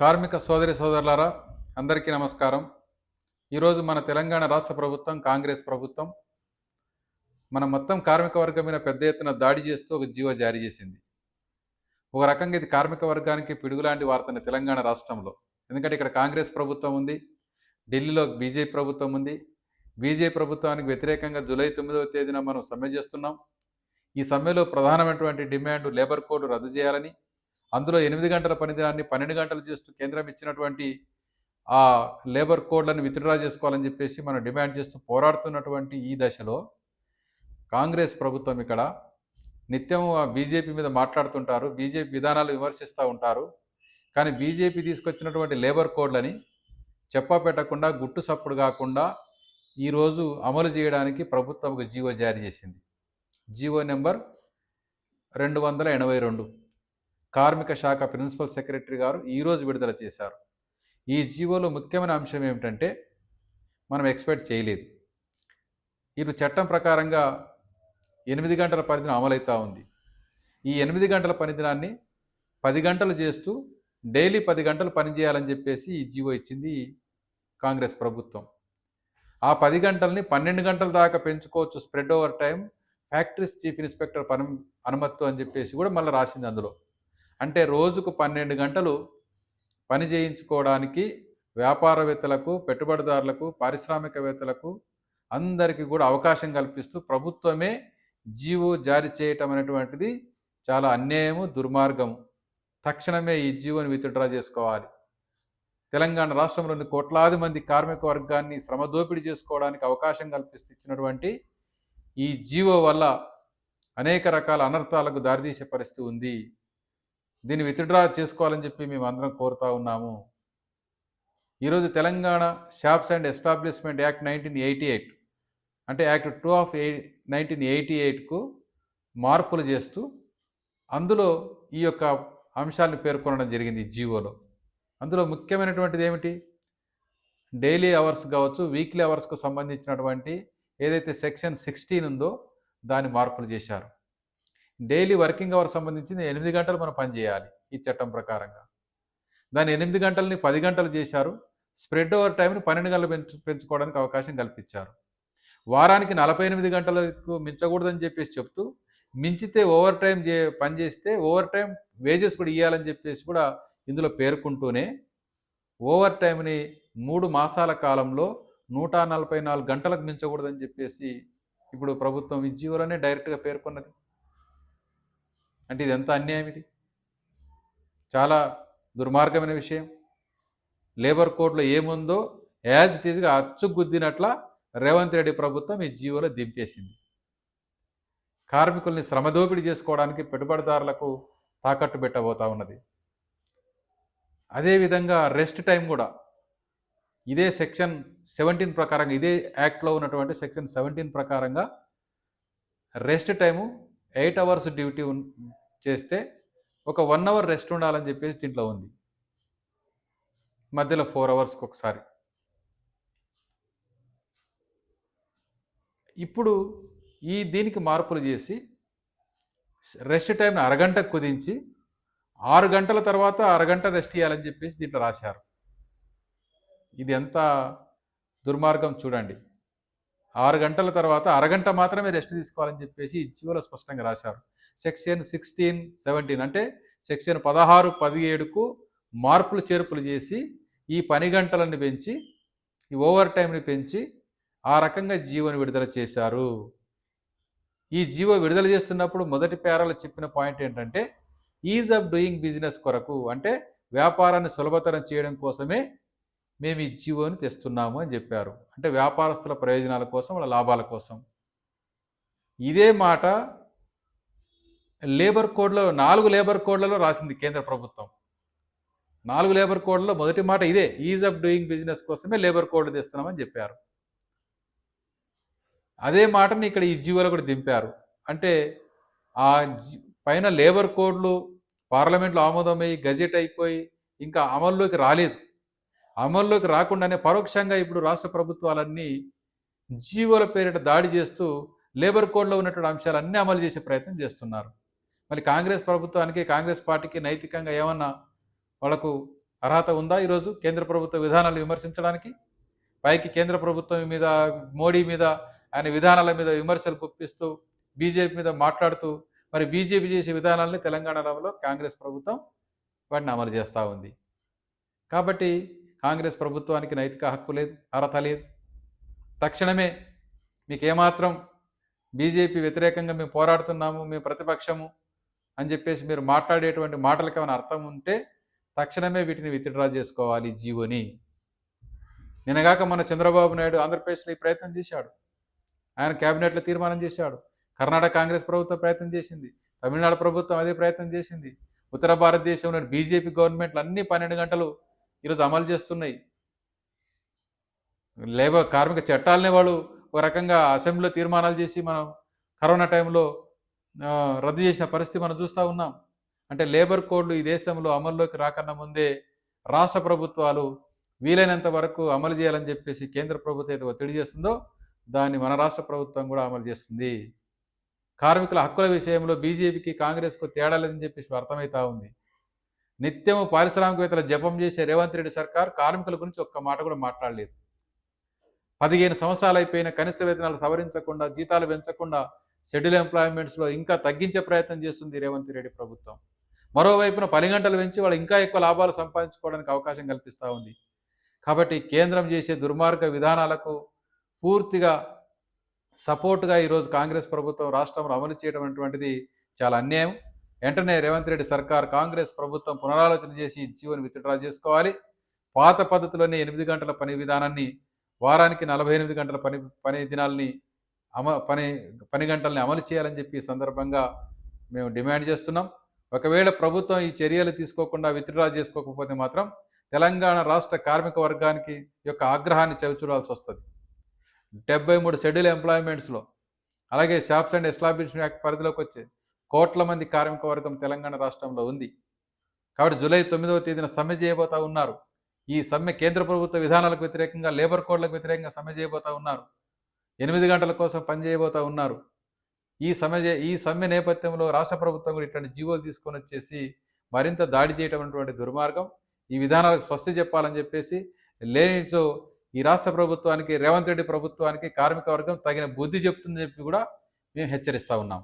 కార్మిక సోదరి సోదరులారా అందరికీ నమస్కారం. ఈరోజు మన తెలంగాణ రాష్ట్ర ప్రభుత్వం కాంగ్రెస్ ప్రభుత్వం మన మొత్తం కార్మిక వర్గం మీద పెద్ద ఎత్తున దాడి చేస్తూ ఒక జీవో జారీ చేసింది. ఒక రకంగా ఇది కార్మిక వర్గానికి పిడుగులాంటి వార్తని తెలంగాణ రాష్ట్రంలో. ఎందుకంటే ఇక్కడ కాంగ్రెస్ ప్రభుత్వం ఉంది ఢిల్లీలో బీజేపీ ప్రభుత్వం ఉంది. బీజేపీ ప్రభుత్వానికి వ్యతిరేకంగా జూలై తొమ్మిదవ తేదీన మనం సమ్మె చేస్తున్నాం. ఈ సమ్మెలో ప్రధానమైనటువంటి డిమాండ్ లేబర్ కోడ్ రద్దు చేయాలని అందులో ఎనిమిది గంటల పనిదినాన్ని పన్నెండు గంటలు చేస్తూ కేంద్రం ఇచ్చినటువంటి ఆ లేబర్ కోడ్లను విత్డ్రా చేసుకోవాలని చెప్పేసి మనం డిమాండ్ చేస్తూ పోరాడుతున్నటువంటి ఈ దశలో కాంగ్రెస్ ప్రభుత్వం ఇక్కడ నిత్యం ఆ బీజేపీ మీద మాట్లాడుతుంటారు బీజేపీ విధానాలు విమర్శిస్తూ ఉంటారు. కానీ బీజేపీ తీసుకొచ్చినటువంటి లేబర్ కోడ్లని చెప్పా పెట్టకుండా గుట్టు సప్పుడు కాకుండా ఈరోజు అమలు చేయడానికి ప్రభుత్వం ఒక జీవో జారీ చేసింది. జీవో నెంబర్ రెండు వందల ఎనభై రెండు. కార్మిక శాఖ ప్రిన్సిపల్ సెక్రటరీ గారు ఈరోజు విడుదల చేశారు. ఈ జీవోలో ముఖ్యమైన అంశం ఏమిటంటే మనం ఎక్స్పెక్ట్ చేయలేదు. ఇప్పుడు చట్టం ప్రకారంగా ఎనిమిది గంటల పరిధిని అమలవుతూ ఉంది. ఈ ఎనిమిది గంటల పనిదినాన్ని పది గంటలు చేస్తూ డైలీ పది గంటలు పనిచేయాలని చెప్పేసి ఈ జీవో ఇచ్చింది కాంగ్రెస్ ప్రభుత్వం. ఆ పది గంటల్ని పన్నెండు గంటల దాకా పెంచుకోవచ్చు spread over time factories chief inspector పని అనుమతితో అని చెప్పేసి కూడా మళ్ళీ రాసింది అందులో. అంటే రోజుకు పన్నెండు గంటలు పని చేయించుకోవడానికి వ్యాపారవేత్తలకు పెట్టుబడిదారులకు పారిశ్రామికవేత్తలకు అందరికీ కూడా అవకాశం కల్పిస్తూ ప్రభుత్వమే జీవో జారీ చేయటం అనేటువంటిది చాలా అన్యాయము దుర్మార్గము. తక్షణమే ఈ జీవోని విత్డ్రా చేసుకోవాలి. తెలంగాణ రాష్ట్రంలోని కోట్లాది మంది కార్మిక వర్గాన్ని శ్రమ దోపిడీ చేసుకోవడానికి అవకాశం కల్పిస్తూ ఇచ్చినటువంటి ఈ జీవో వల్ల అనేక రకాల అనర్థాలకు దారితీసే పరిస్థితి ఉంది. దీన్ని విత్డ్రా చేసుకోవాలని చెప్పి మేము అందరం కోరుతా ఉన్నాము. ఈరోజు Telangana shops and establishment act nineteen eighty eight అంటే యాక్ట్ టూ ఆఫ్ ఎయి నైన్టీన్ ఎయిటీ ఎయిట్కు మార్పులు చేస్తూ అందులో ఈ యొక్క అంశాలను పేర్కొనడం జరిగింది జీవోలో. అందులో ముఖ్యమైనటువంటిది ఏమిటి? డైలీ అవర్స్ కావచ్చు వీక్లీ అవర్స్కు సంబంధించినటువంటి ఏదైతే సెక్షన్ సిక్స్టీన్ ఉందో దాన్ని మార్పులు చేశారు. డైలీ వర్కింగ్ అవర్ సంబంధించి ఎనిమిది గంటలు మనం పని చేయాలి ఈ చట్టం ప్రకారంగా. దాన్ని ఎనిమిది గంటలని పది గంటలు చేశారు. స్ప్రెడ్ ఓవర్ టైంని పన్నెండు గంటలు పెంచు పెంచుకోవడానికి అవకాశం కల్పించారు. వారానికి నలభై ఎనిమిది గంటలకు మించకూడదని చెప్పేసి చెప్తూ మించితే ఓవర్ టైం చే పని చేస్తే ఓవర్ టైం వేజెస్ కూడా ఇవ్వాలని చెప్పేసి కూడా ఇందులో పేర్కొంటూనే ఓవర్ టైంని మూడు మాసాల కాలంలో నూట నలభై నాలుగు గంటలకు మించకూడదని చెప్పేసి ఇప్పుడు ప్రభుత్వం ఈ జీవోలోనే డైరెక్ట్గా పేర్కొన్నది. అంటే ఇది ఎంత అన్యాయం ఇది? చాలా దుర్మార్గమైన విషయం. లేబర్ కోడ్లో ఏముందో యాజ్ ఇట్ ఈజ్గా అచ్చు గుద్దినట్ల రేవంత్ రెడ్డి ప్రభుత్వం ఈ జీవోలో దింపేసింది. కార్మికుల్ని శ్రమదోపిడీ చేసుకోవడానికి పెట్టుబడిదారులకు తాకట్టు పెట్టబోతా ఉన్నది. అదేవిధంగా రెస్ట్ టైం కూడా. ఇదే సెక్షన్ సెవెంటీన్ ప్రకారంగా ఇదే యాక్ట్లో ఉన్నటువంటి సెక్షన్ సెవెంటీన్ ప్రకారంగా rest time eight hours duty చేస్తే ఒక వన్ అవర్ రెస్ట్ ఉండాలని చెప్పేసి దీంట్లో ఉంది. మధ్యలో ఫోర్ అవర్స్కి ఒకసారి. ఇప్పుడు ఈ దీనికి మార్పులు చేసి రెస్ట్ టైంని అరగంట కుదించి ఆరు గంటల తర్వాత అరగంట రెస్ట్ ఇవ్వాలని చెప్పేసి దీంట్లో రాశారు. ఇది ఎంత దుర్మార్గం చూడండి. ఆరు గంటల తర్వాత అరగంట మాత్రమే రెస్ట్ తీసుకోవాలని చెప్పేసి ఈ జీవోలో స్పష్టంగా రాశారు. సెక్షన్ సిక్స్టీన్ సెవెంటీన్ అంటే సెక్షన్ పదహారు పదిహేడుకు మార్పులు చేర్పులు చేసి ఈ పని గంటలను పెంచి ఈ ఓవర్ టైంని పెంచి ఆ రకంగా జీవోని విడుదల చేశారు. ఈ జీవో విడుదల చేస్తున్నప్పుడు మొదటి పేరాలు చెప్పిన పాయింట్ ఏంటంటే ఈజ్ ఆఫ్ డూయింగ్ బిజినెస్ కొరకు అంటే వ్యాపారాన్ని సులభతరం చేయడం కోసమే మేము ఈ జీవోని తెస్తున్నాము అని చెప్పారు. అంటే వ్యాపారస్తుల ప్రయోజనాల కోసం వాళ్ళ లాభాల కోసం. ఇదే మాట లేబర్ కోడ్లో నాలుగు లేబర్ కోడ్లలో రాసింది కేంద్ర ప్రభుత్వం. నాలుగు లేబర్ కోడ్లలో మొదటి మాట ఇదే ఈజ్ ఆఫ్ డూయింగ్ బిజినెస్ కోసమే లేబర్ కోడ్ తెస్తున్నామని చెప్పారు. అదే మాటని ఇక్కడ ఈ జీవోలో కూడా దింపారు. అంటే ఆ పైన లేబర్ కోడ్లు పార్లమెంట్లో ఆమోదమయ్యి గజెట్ అయిపోయి ఇంకా అమల్లోకి రాలేదు. అమల్లోకి రాకుండానే పరోక్షంగా ఇప్పుడు రాష్ట్ర ప్రభుత్వాలన్నీ జీవోల పేరిట దాడి చేస్తూ లేబర్ కోడ్లో ఉన్నటువంటి అంశాలన్నీ అమలు చేసే ప్రయత్నం చేస్తున్నారు. మరి కాంగ్రెస్ ప్రభుత్వానికి కాంగ్రెస్ పార్టీకి నైతికంగా ఏమన్నా వాళ్ళకు అర్హత ఉందా ఈరోజు కేంద్ర ప్రభుత్వ విధానాలు విమర్శించడానికి? పైకి కేంద్ర ప్రభుత్వం మీద మోడీ మీద ఆయన విధానాల మీద విమర్శలు గుప్పిస్తూ బీజేపీ మీద మాట్లాడుతూ మరి బీజేపీ చేసే విధానాలని తెలంగాణలో కాంగ్రెస్ ప్రభుత్వం వాటిని అమలు చేస్తూ ఉంది. కాబట్టి కాంగ్రెస్ ప్రభుత్వానికి నైతిక హక్కు లేదు అర్హత లేదు. తక్షణమే మీకు ఏమాత్రం బీజేపీ వ్యతిరేకంగా మేము పోరాడుతున్నాము మేము ప్రతిపక్షము అని చెప్పేసి మీరు మాట్లాడేటువంటి మాటలకు ఏమైనా అర్థం ఉంటే తక్షణమే వీటిని విత్డ్రా చేసుకోవాలి జీవోని. నినగాక మన చంద్రబాబు నాయుడు ఆంధ్రప్రదేశ్లో ఈ ప్రయత్నం చేశాడు. ఆయన కేబినెట్లో తీర్మానం చేశాడు. కర్ణాటక కాంగ్రెస్ ప్రభుత్వం ప్రయత్నం చేసింది. తమిళనాడు ప్రభుత్వం అదే ప్రయత్నం చేసింది. ఉత్తర భారతదేశంలోని బీజేపీ గవర్నమెంట్లు అన్ని పన్నెండు గంటలు ఈరోజు అమలు చేస్తున్నాయి. లేబర్ కార్మిక చట్టాలనే వాళ్ళు ఒక రకంగా అసెంబ్లీలో తీర్మానాలు చేసి మనం కరోనా టైంలో రద్దు చేసిన పరిస్థితి మనం చూస్తూ ఉన్నాం. అంటే లేబర్ కోడ్లు ఈ దేశంలో అమల్లోకి రాకన్నా ముందే రాష్ట్ర ప్రభుత్వాలు వీలైనంత వరకు అమలు చేయాలని చెప్పేసి కేంద్ర ప్రభుత్వం అయితే ఒత్తిడి చేస్తుందో దాన్ని మన రాష్ట్ర ప్రభుత్వం కూడా అమలు చేస్తుంది. కార్మికుల హక్కుల విషయంలో బీజేపీకి కాంగ్రెస్కు తేడా లేదని చెప్పేసి అర్థమవుతా ఉంది. నిత్యం పారిశ్రామికవేత్తల జపం చేసే రేవంత్ రెడ్డి సర్కార్ కార్మికుల గురించి ఒక్క మాట కూడా మాట్లాడలేదు. పదిహేను సంవత్సరాలు అయిపోయిన కనీస వేతనాలు సవరించకుండా జీతాలు పెంచకుండా షెడ్యూల్ ఎంప్లాయ్మెంట్స్లో ఇంకా తగ్గించే ప్రయత్నం చేస్తుంది రేవంత్ రెడ్డి ప్రభుత్వం. మరోవైపున పని గంటలు పెంచి వాళ్ళు ఇంకా ఎక్కువ లాభాలు సంపాదించుకోవడానికి అవకాశం కల్పిస్తూ ఉంది. కాబట్టి కేంద్రం చేసే దుర్మార్గ విధానాలకు పూర్తిగా సపోర్ట్గా ఈరోజు కాంగ్రెస్ ప్రభుత్వం రాష్ట్రంలో అమలు చేయడం అటువంటిది చాలా అన్యాయం. వెంటనే రేవంత్ రెడ్డి సర్కార్ కాంగ్రెస్ ప్రభుత్వం పునరాలోచన చేసి ఈ జీవోని విత్డ్రా చేసుకోవాలి. పాత పద్ధతిలోనే ఎనిమిది గంటల పని విధానాన్ని వారానికి నలభై ఎనిమిది గంటల పని పని దినాల్ని అమ పని పని గంటల్ని అమలు చేయాలని చెప్పి సందర్భంగా మేము డిమాండ్ చేస్తున్నాం. ఒకవేళ ప్రభుత్వం ఈ చర్యలు తీసుకోకుండా విత్డ్రా చేసుకోకపోతే మాత్రం తెలంగాణ రాష్ట్ర కార్మిక వర్గానికి యొక్క ఆగ్రహాన్ని చవిచూడాల్సి వస్తుంది. డెబ్బై మూడు షెడ్యూల్ ఎంప్లాయ్మెంట్స్లో అలాగే షాప్స్ అండ్ ఎస్టాబ్లిష్మెంట్ యాక్ట్ పరిధిలోకి వచ్చే కోట్ల మంది కార్మిక వర్గం తెలంగాణ రాష్ట్రంలో ఉంది. కాబట్టి జూలై తొమ్మిదవ తేదీన సమ్మె చేయబోతా ఉన్నారు. ఈ సమ్మె కేంద్ర ప్రభుత్వ విధానాలకు వ్యతిరేకంగా లేబర్ కోడ్లకు వ్యతిరేకంగా సమ్మె చేయబోతా ఉన్నారు. ఎనిమిది గంటల కోసం పనిచేయబోతా ఉన్నారు. ఈ సమ్మె ఈ సమ్మె నేపథ్యంలో రాష్ట్ర ప్రభుత్వం కూడా ఇట్లాంటి జీవోలు తీసుకొని వచ్చేసి మరింత దాడి చేయటం అటువంటి దుర్మార్గం. ఈ విధానాలకు స్వస్తి చెప్పాలని చెప్పేసి లేనిచో ఈ రాష్ట్ర ప్రభుత్వానికి రేవంత్ రెడ్డి ప్రభుత్వానికి కార్మిక వర్గం తగిన బుద్ధి చెప్తుందని చెప్పి కూడా మేము హెచ్చరిస్తా ఉన్నాం.